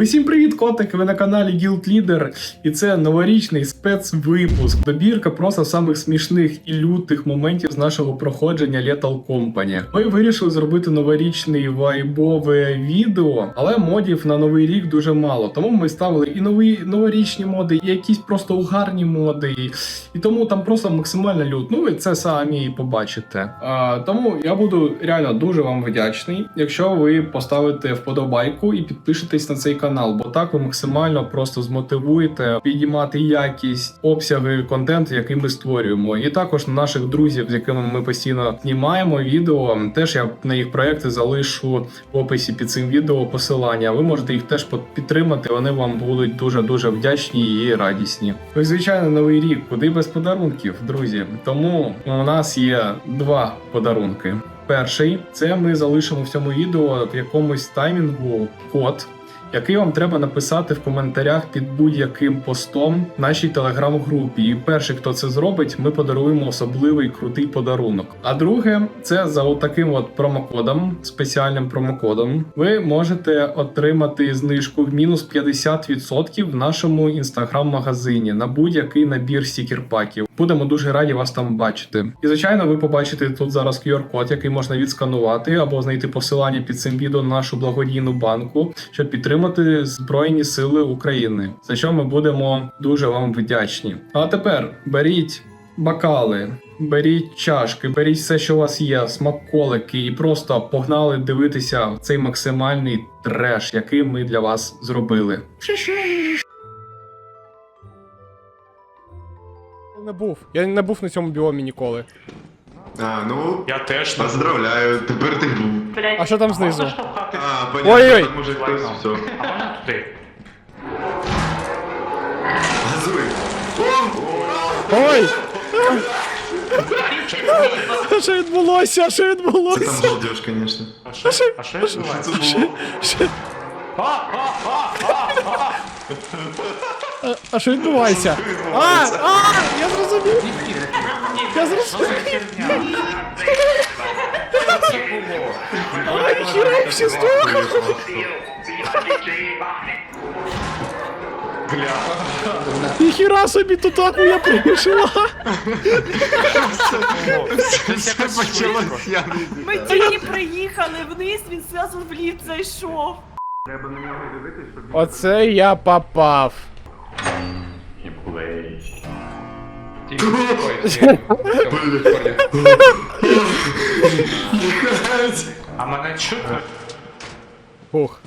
Усім привіт, котики! Ви на каналі Guild Leader, і це новорічний спецвипуск. Добірка просто самих смішних і лютих моментів з нашого проходження Lethal Company. Ми вирішили зробити новорічний вайбове відео, але модів на новий рік дуже мало. Тому ми ставили і нові новорічні моди, і якісь просто угарні моди. І тому там просто максимально лют. Ну ви це самі і побачите. А, тому я буду реально дуже вам вдячний, якщо ви поставите вподобайку і підпишетесь на цей канал, бо так ви максимально просто змотивуєте підіймати якість обсяги контенту, який ми створюємо. І також на наших друзів, з якими ми постійно знімаємо відео. Теж я на їх проекти залишу в описі під цим відео посилання. Ви можете їх теж підтримати. Вони вам будуть дуже дуже вдячні і радісні. Ну і звичайно, новий рік, куди без подарунків, друзі. Тому у нас є два подарунки. Перший це ми залишимо в цьому відео в якомусь таймінгу код. Який вам треба написати в коментарях під будь-яким постом в нашій телеграм-групі. І перший, хто це зробить, ми подаруємо особливий крутий подарунок. А друге, це за отаким от промокодом, спеціальним промокодом, ви можете отримати знижку в мінус 50% в нашому інстаграм-магазині на будь-який набір стікер-паків. Будемо дуже раді вас там бачити. І звичайно, ви побачите тут зараз QR-код, який можна відсканувати або знайти посилання під цим відео на нашу благодійну банку, щоб підтримати Збройні Сили України. За що ми будемо дуже вам вдячні. А тепер беріть бокали. Беріть чашки, беріть все, що у вас є, смаколики, і просто погнали дивитися в цей максимальний треш, який ми для вас зробили. Я не був. Я не був на цьому біомі ніколи. А, ну, Я теж не поздравляю, тепер ти був. А що там знизу? А, понятно, Ой-ой. там уже хтось все. А можна туди? Газуй. Ой! Що відбулося? Що Це там відбулося? балдеж, конечно. А що? А що відбувається? Це було. А- А що відбувається? А! А! Я зрозумів! Я зрозумів! Ай, хіра всі здохли! Ніхіра собі тут я прийшла! Все почалось, я не Ми тільки приїхали вниз, він зразу в ліфт зайшов. Оце я попав. А мене чутно? Ух.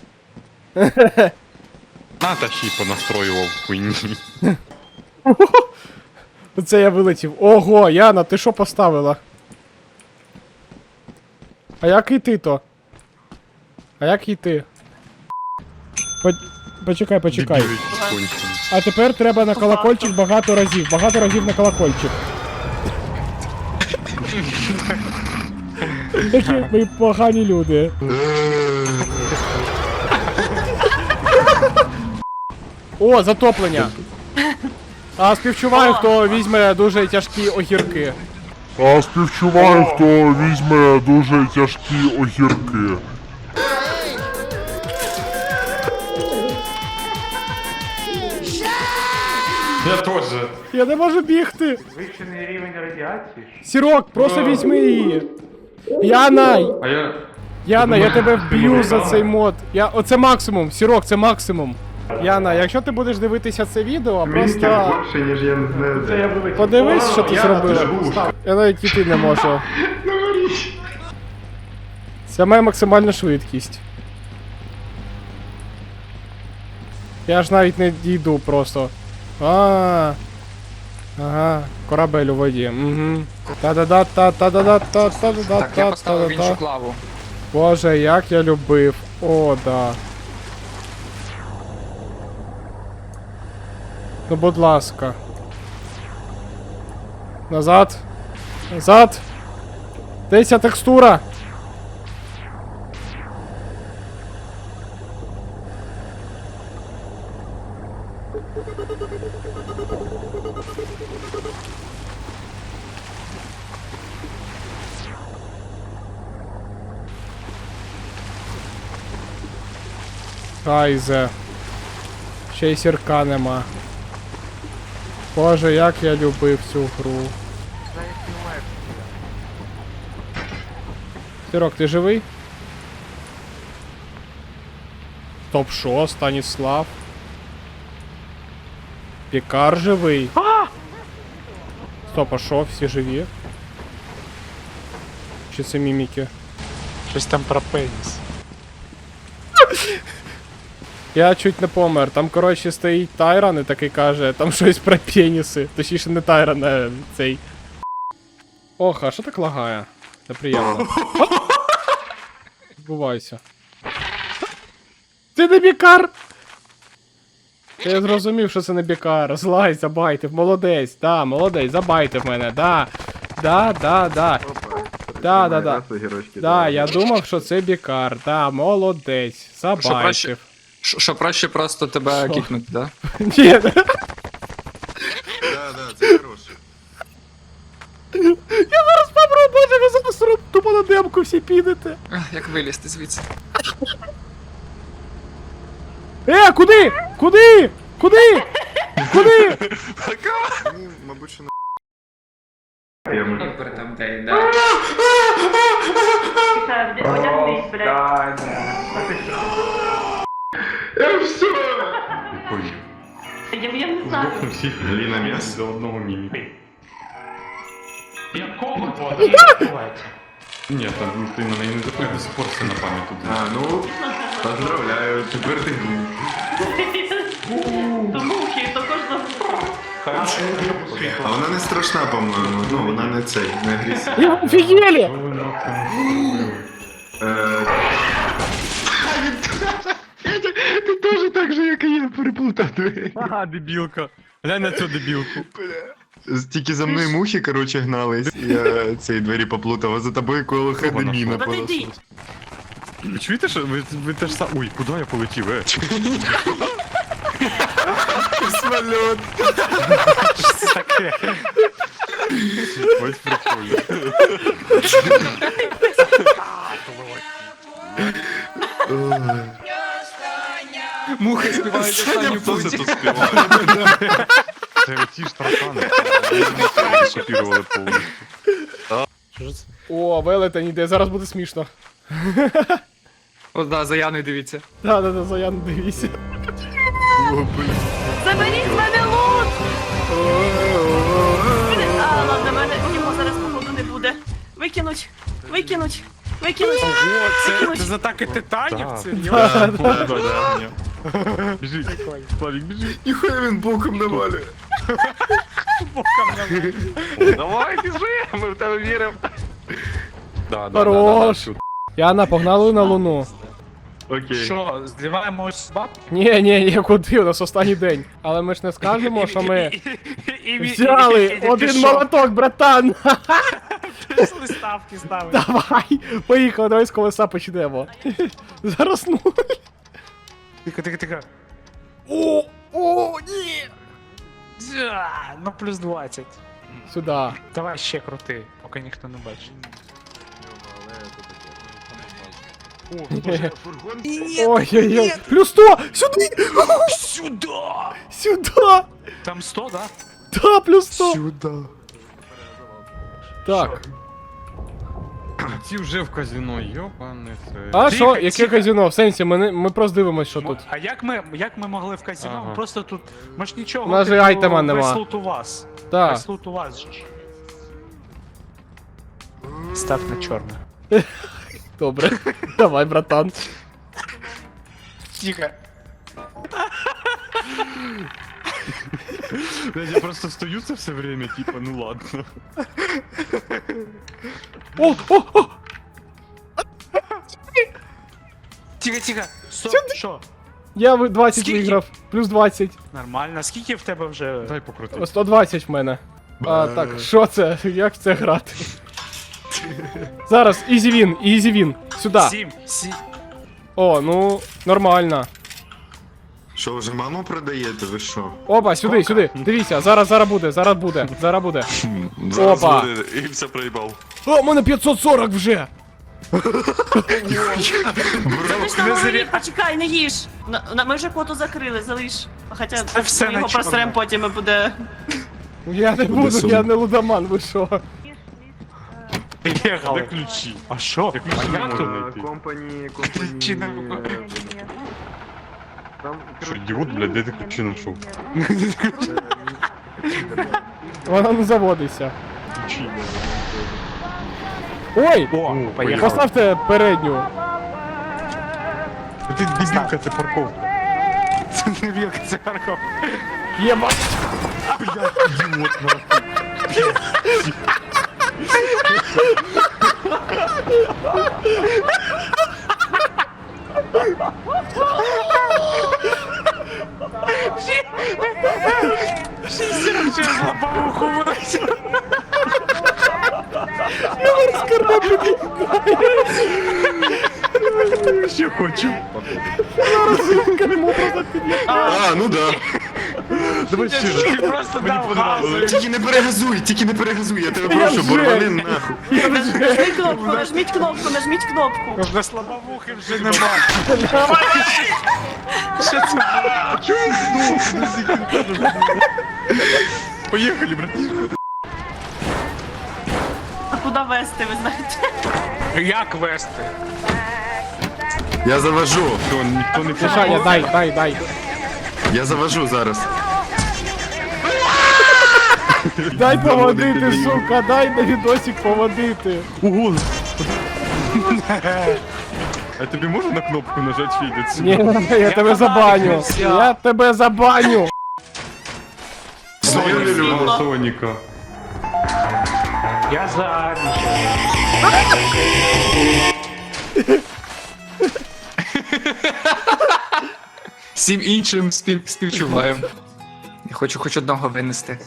Ната ще й понастроював хуйні. Оце я вилетів. Ого, Яна, ти що поставила? А як йти то? А як йти? По... Почекай, почекай. А тепер треба на колокольчик багато разів. Багато разів на колокольчик. Такі ми погані люди. О, затоплення. А співчуваю, хто візьме дуже тяжкі огірки. А співчуваю, хто візьме дуже тяжкі огірки. Я теж. Я не можу бігти. Звичайний рівень радіації. Сірок, просто візьми її. Яна, А я... Яна, я тебе вб'ю за цей мод. Я... Оце максимум, Сірок, це максимум. Яна, якщо ти будеш дивитися це відео, просто більше, ніж я не знаю. подивись, що ти зробила. Я навіть іти не можу. Це моя максимальна швидкість. Я ж навіть не дійду просто. А. Ага, корабель у воді. Угу. Та-да-да, та-та-да-да, та-та-да-да, Так, я поставив іншу та-та-да. клаву. Боже, як я любив. О, да. Ну, будь ласка. Назад. Назад. Де текстура? Кайзе. Ще й сірка нема. Боже, як я любив цю гру. Сірок, ти живий? Топ що, Станіслав? Пікар живий. Стоп, а що, всі живі? Чи це міміки? Щось там про пеніс. Я чуть не помер. Там, коротше, стоїть Тайрон і такий каже, там щось про пеніси. Точніше, не Тайрон, а цей. Ох, а що так лагає? Неприємно. Збувайся. Ти не бікар! Я зрозумів, що це не бікар. Злазь, забайтив, молодець, да, молодець, забайтив мене, да. Да, да, да. Да, да, да. Да, я думав, що це бікар, да, молодець, забайтив. Що, що проще просто тебе Що? кікнути, да? Ні, Да, да, це хороше. Я зараз попробую, боже, ви зараз роб- тупо на демку всі підете. Ах, Як вилізти звідси? Е, куди? Куди? Куди? Куди? Ну, мабуть, що на... Я можу. Супер там де, да. Одягнись, блядь. Да, да. А ти що? Я, я не знаю. всіх Гліна м'яс. до одного міміки. Якого вода відбувається? Ні, там ну, ти на неї не запитав, спорси на пам'ять тут. А, ну, поздравляю, тепер ти глін. То мухи, то кожного. А вона не страшна, по-моєму. Ну, вона не цей, не агресивна. Я офігели! Е, Ага, дебілка. Глянь на цю дебілку. Тільки за мною мухи, короче, гнались. Я цей двері поплутав, а за тобою коло хедеміна ти полосу. Ви чуєте, що ви, ви теж сам... Ой, куди я полетів, е? Самоліт. Ось прикольно. Мухи співають останню путь. Це оті ж таракани. Копірували повністю. О, велетень іде, зараз буде смішно. О, да, за Яною дивіться. Да, да, да, Заян, дивіться. Заберіть з мене лут! А, ладно, мене його зараз походу не буде. Викинуть, викинуть, викинуть. Ого, це, це з атаки титанів? Так. Це Да, да. Да, Біжи, Славік, біжи. Ніхуя він боком навалює. Давай, біжи, ми в тебе віримо. Да, да, Хорош. да, да, Яна, погнали на луну. Окей. Що, зливаємо ось баб? Ні, ні, ні, куди, у нас останній день. Але ми ж не скажемо, що ми І він- взяли і- один пішов. молоток, братан. Пішли ставки ставити. Давай, поїхали, давай з колеса почнемо. Зараз ну. Тихо, тихо, тихо. О, о, ні. Дзя, Ну плюс 20. Сюди. Давай ще крути, поки ніхто не бачить. Ой-ой-ой. Плюс 100! Сюди! Сюда! Сюди! Там 100, да? Да, плюс 100! Сюда. Так. Ці вже в казино, йопане це. А Тихо, що, яке тихо. казино? В сенсі, ми, не, ми просто дивимося, що тут. А як ми, як ми могли в казино? Ага. Просто тут. Ми ж нічого. У нас же типу, айтема нема. Весь лут у вас. Так. Весь лут у вас же. ж. Став на чорне. Добре. Давай, братан. Тихо. Блядь, Я просто стою це все время, типа, ну ладно. О, о, о! Тихо, тихо. Стоп, що? Я ви- 20 Скільки? виграв. Плюс 20. Нормально. Скільки в тебе вже? Дай покрути. 120 в мене. А, так, що це? Як в це грати? Зараз, ізі він, ізі він. Сюди. Сім. Сі... О, ну, нормально. Що, вже маму продаєте, ви що? Опа, сюди, сюди. Дивіться, зараз, зараз буде, зараз буде, зараз буде. Зараз Опа. буде, і все проїбав. О, у мене 540 вже! Залиш почекай, не їж. На, на, ми вже коту закрили, залиш. Хоча все ми на його чорне. просрем потім і буде. Я не буду, я не лудоман, ви що? Де ключі? А що? Не знайти? Компані, не компані... Що, ідіот, блядь, де ти ключі знайшов? Вона не заводиться. Ключі. Ой! О, поїхали. Поставте передню. Ти дебілка, це парковка. Це не вілка, це парков. Єба! Ідіот, нахуй. Ще хочу. А, ну да. Давай ще просто дав газу. Тільки не перегазуй, тільки не перегазуй, я тебе прошу, вже. борвани нахуй. Нажміть кнопку, нажміть кнопку, нажміть кнопку. На слабовухи вже нема. Що це? Поїхали, братішка. А куди вести, ви знаєте? Як вести? Я завожу, Ніхто, не Саня, дай, дай, дай. я завожу зараз. Дай поводити, сука, дай на відосик поводити. Ого! А тобі можна на кнопку нажати фідець? Ні, я тебе забаню. Я тебе забаню. Соня не люблю. Соніка. Я за. Всім іншим спів... співчуваємо. Я хочу хоч одного винести.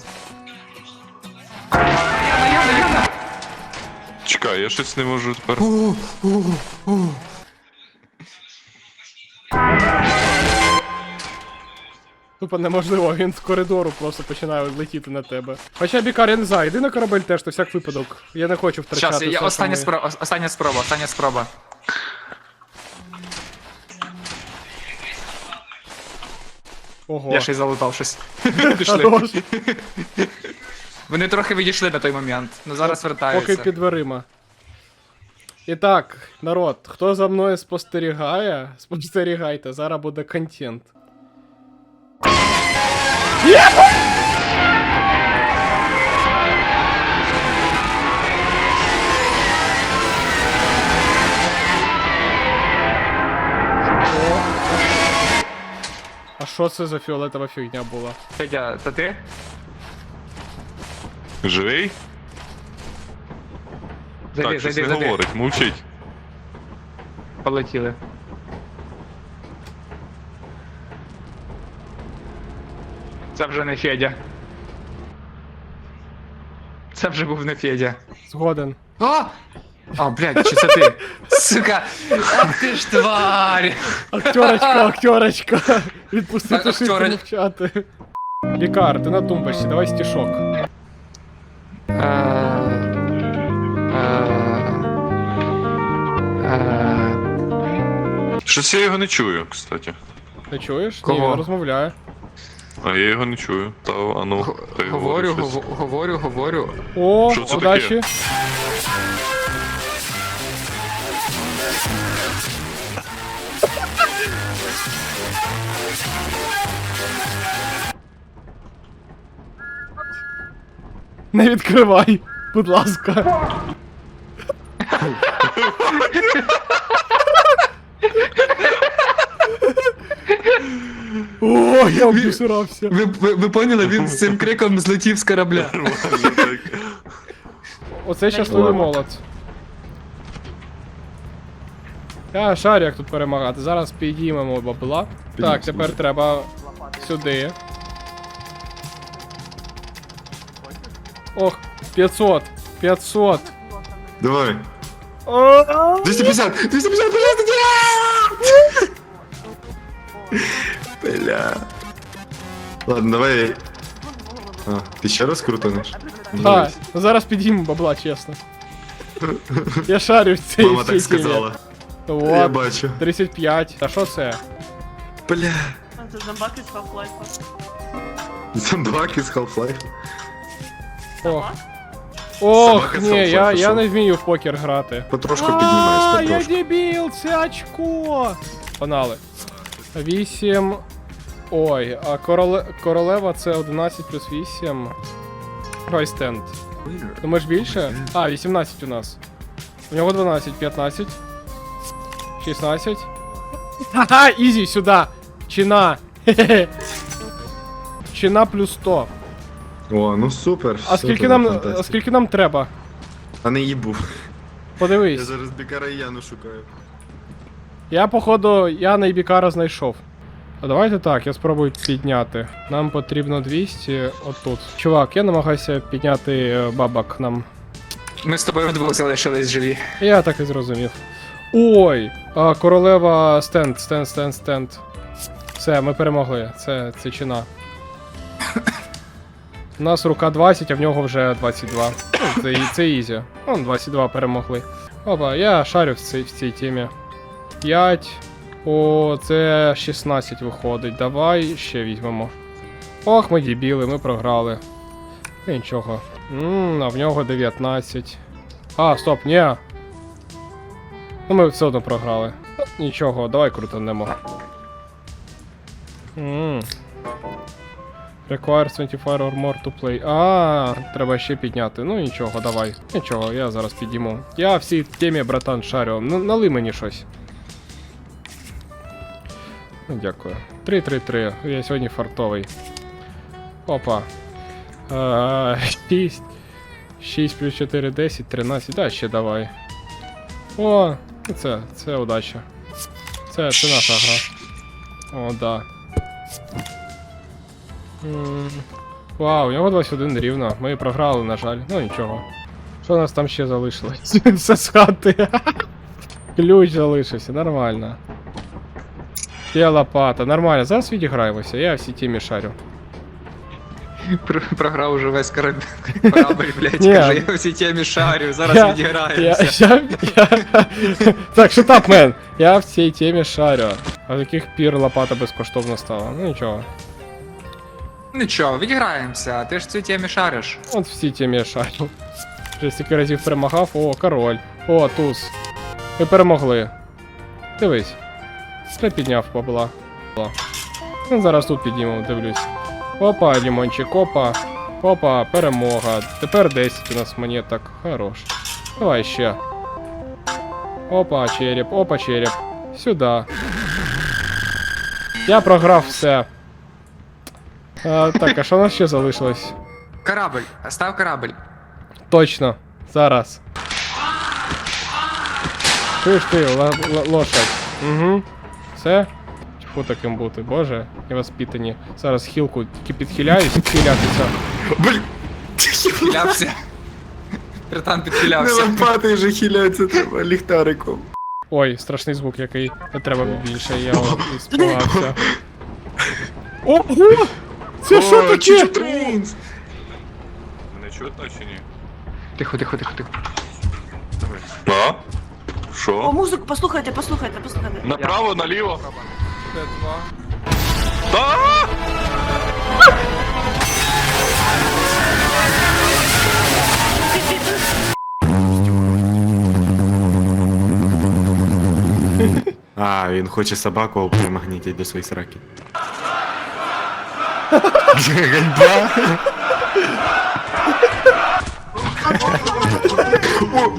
Я щось не можу тепер. Тупо неможливо, він з коридору просто починає летіти на тебе. Хоча бікар, я не знаю, йди на корабель теж, то всяк випадок. Я не хочу втрачати. Щас, я все, остання що ми- спроба, остання спроба, остання спроба. Ого. Я ще й залутав щось. Пішли. Хорош, Вони трохи відійшли на той момент, ну зараз поки вертаються. під дверима. І так, народ, хто за мною спостерігає, спостерігайте, зараз буде контент. А що це за фіолетова фігня була? Федя, та ти? Живий? Зайди, так, щось зайди, не зайди. говорить, мовчить. Полетіли. Це вже не Федя. Це вже був не Федя. Згоден. О! А, блядь, чи це ти? Сука! Ах ти ж тварь! Актерочка, актерочка. Відпустити шибку Актери- мовчати. Лікар, ти на тумбочці, давай стішок. Щось я його не чую, кстати. Ти чуєш? Ні, Кого? він розмовляє. А я його не чую. Та а ну, Говорю, щось. говорю, говорю. О, Що це удачі. таке? Не відкривай, будь ласка. О, я обісрався. Ви, ви, ви поняли, він з цим криком злетів з корабля. Оце щасливий молод. Я шарю, як тут перемагати. Зараз підіймемо бабла. Так, тепер треба сюди. Ох, 500. 500. Давай. О, 250, 250, пожалуйста! Бля. Ладно, давай. А, ты ще раз крутанеш? Так, ну зараз підіймемо бабла, чесно. Я шарю в цій Мама всій так темі. сказала. Я Вот, бачу. 35. А що це? Бля. Це зомбак із Half-Life. Зомбак із Half-Life. Ох. Ох, Собака ні, Half-Life, я, а я що? не вмію в покер грати. Потрошку А, піднімаєш, я потрошку. дебіл, це очко. Панали. 8. Ой, а короле... королева це 11 плюс 8. Давай стенд. Думаєш більше? А, 18 у нас. У нього 12, 15. 16. Ха-ха, ізі, сюди. Чина. Чина плюс 100. О, ну супер. А скільки нам, а скільки нам треба? А не їбу. Подивись. Я зараз Бікара і Яну шукаю. Я, походу, я найбікара знайшов. А давайте так, я спробую підняти. Нам потрібно 200 отут. Чувак, я намагаюся підняти е, бабак нам. Ми з тобою вдвох залишились живі. Я так і зрозумів. Ой! Королева стенд, стенд, стенд, стенд. Все, ми перемогли. Це, це чина. У нас рука 20, а в нього вже 22. Ну, це, це ізі. Он 22 перемогли. Опа, я шарю в цій, в цій темі. 5. О, це 16 виходить. Давай ще візьмемо. Ох, ми дібіли, ми програли. Ну, Нічого. Ммм, а в нього 19. А, стоп, ні. Ну ми все одно програли. Ну, Нічого, давай крутанемо. Ммм. Requires 24 or more to play. А, треба ще підняти. Ну нічого, давай. Нічого, я зараз підійму. Я в цій темі, братан, шарю. Ну, налий мені щось. Ну, дякую. 3-3-3. Я сьогодні фартовий. Опа. 6. 6 плюс 4, 10, 13. Да, ще давай. О, ну це, це удача. Це, це наша гра. О, да. Вау, у нього 21 рівно. Ми програли, на жаль. Ну нічого. Що у нас там ще залишилось? Все з. Ключ залишився, нормально. Є лопата, нормально. Зараз відіграємося, я всі тімі шарю. Про- Програв уже весь корабль, блядь, каже, я всі темі шарю, зараз відіграємося. Так, шутап, мен. Я в цій темі шарю. А з яких пір лопата безкоштовно стала? Ну нічого. Нічого, відіграємося, ти ж в цій темі шариш. От всі темі шарю. Вже стільки разів перемагав. О, король. О, туз. Ми перемогли. Дивись. Це підняв бабла. Ну, зараз тут піднімемо, дивлюсь. Опа, лімончик, опа. Опа, перемога. Тепер 10 у нас монеток. Хорош. Давай ще. Опа, череп, опа, череп. Сюди. Я програв все. А, так, а що у нас ще залишилось? Корабль, став корабль. Точно. Зараз. Ти, л- л- лошадь. Угу. Все? Чого таким бути? Боже, невоспитані. Зараз хілку тільки підхиляюсь, підхилятися. Блін, Підхилявся. Братан не підхилявся. лопати вже хиляються треба ліхтариком. Ой, страшний звук який. Не треба більше, я іспугався. Ого! Це що О, таке? Мене чутно чи ні? Тихо, тихо, тихо, тихо. А? О, Що? музику, послухайте, послухайте, послухайте. Направо, наліво? Це два. А! А, він хоче собаку примагнітити до своїх сраки. Ганьба. О,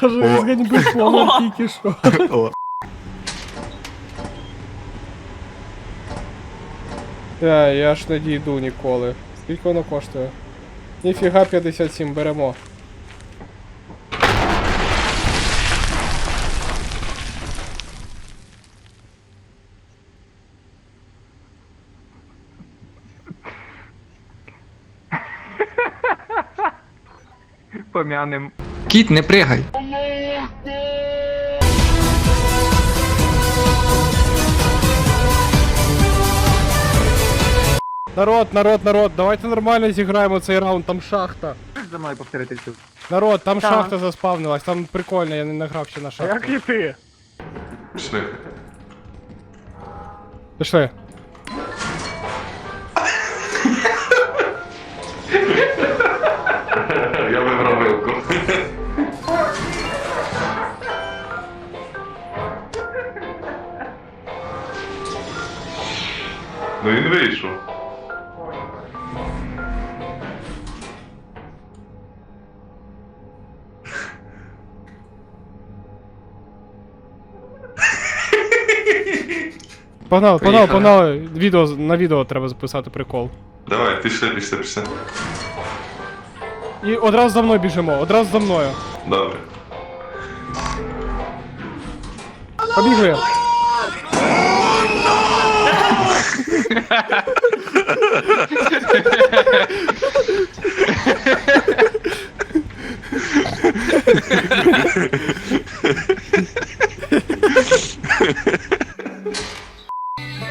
Боже, з ганьби тільки що. Я, я ж не дійду ніколи. Скільки воно коштує? Ніфіга 57 беремо. Помянем. Кіт, не пригай. Народ, народ, народ, давайте нормально зіграємо цей раунд, там шахта. За мною повторити цю. Народ, там Так. шахта заспавнилась, там прикольно, я не награв ще на А шахту. як і ти? Пішли. Пішли. Ну він вийшов. Погнали, погнали, Поїхали. погнали. Відео, на відео треба записати прикол. Давай, пішли, пішли, пішли. І одразу за мною біжимо, одразу за мною. Добре. Побігли.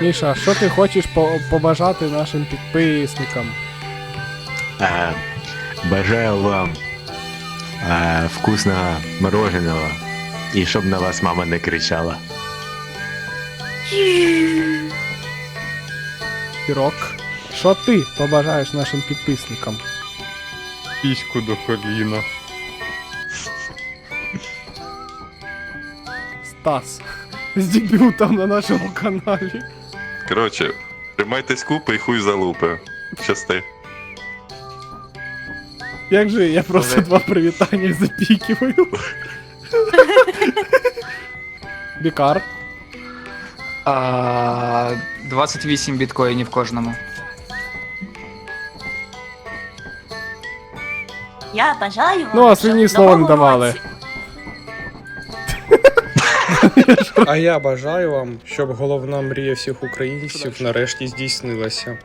Міша, що ти хочеш по- побажати нашим підписникам? Е, бажаю вам е, вкусного мороженого. І щоб на вас мама не кричала. Пірок. Що ти побажаєш нашим підписникам? Піську до коліна. Стас. З дебютом на нашому каналі. Коротше, тримайтесь купи і хуй залупи. Щасти. Як же я просто два привітання запікиваю. Бікар. А, 28 біткоїнів кожному. Я бажаю вам, Ну, а щоб в слова не новому давали. році- А я бажаю вам, щоб головна мрія всіх українців нарешті здійснилася.